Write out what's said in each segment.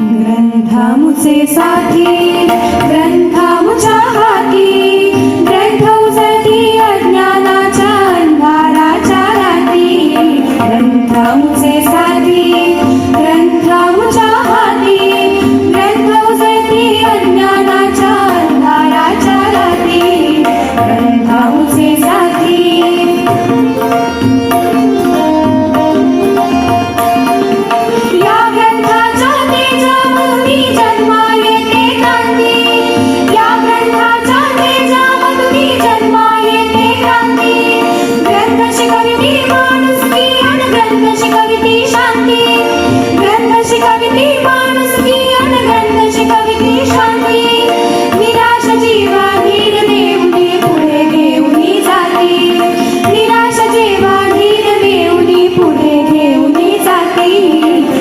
ग्रंथामुसे साथी।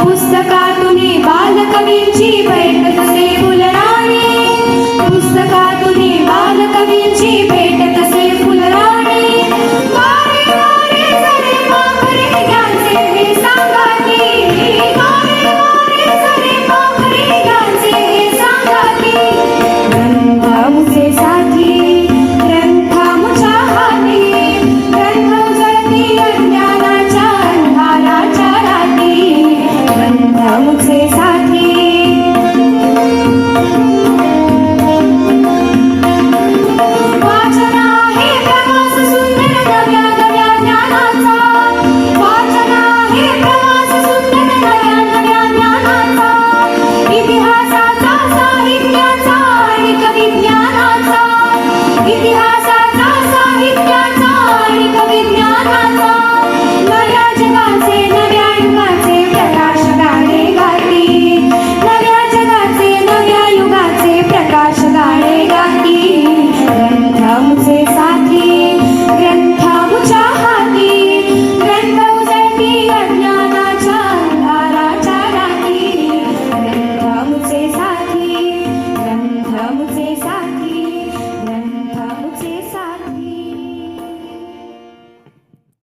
పుస్తకాతుని బాధ కవించి బయట సేవ